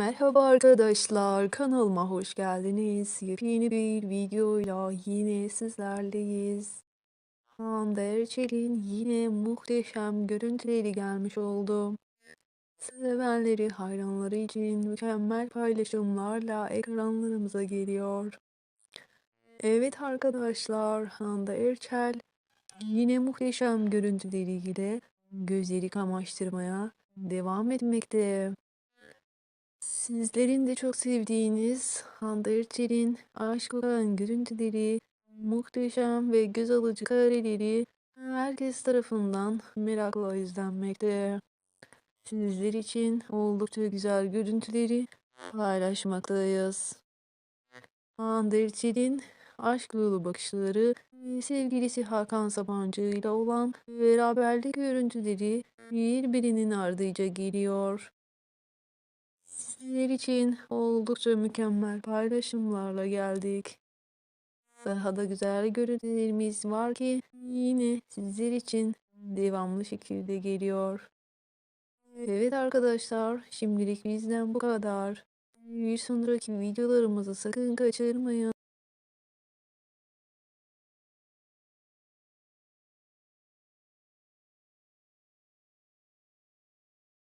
Merhaba arkadaşlar, kanalıma hoş geldiniz. Yepyeni bir videoyla yine sizlerleyiz. Hande Erçel'in yine muhteşem görüntüleri gelmiş oldu. Sevenleri, hayranları için mükemmel paylaşımlarla ekranlarımıza geliyor. Evet arkadaşlar, Hande Erçel yine muhteşem görüntüleriyle gözleri kamaştırmaya devam etmekte. Sizlerin de çok sevdiğiniz Hande Erçel'in aşk olan görüntüleri, muhteşem ve göz alıcı kareleri herkes tarafından merakla izlenmekte. Sizler için oldukça güzel görüntüleri paylaşmaktayız. Hande Erçel'in aşk yolu bakışları sevgilisi Hakan Sabancı ile olan beraberlik görüntüleri birbirinin ardınca geliyor. Sizler için oldukça mükemmel paylaşımlarla geldik. Daha da güzel görüntülerimiz var ki yine sizler için devamlı şekilde geliyor. Evet arkadaşlar şimdilik bizden bu kadar. Bir sonraki videolarımızı sakın kaçırmayın.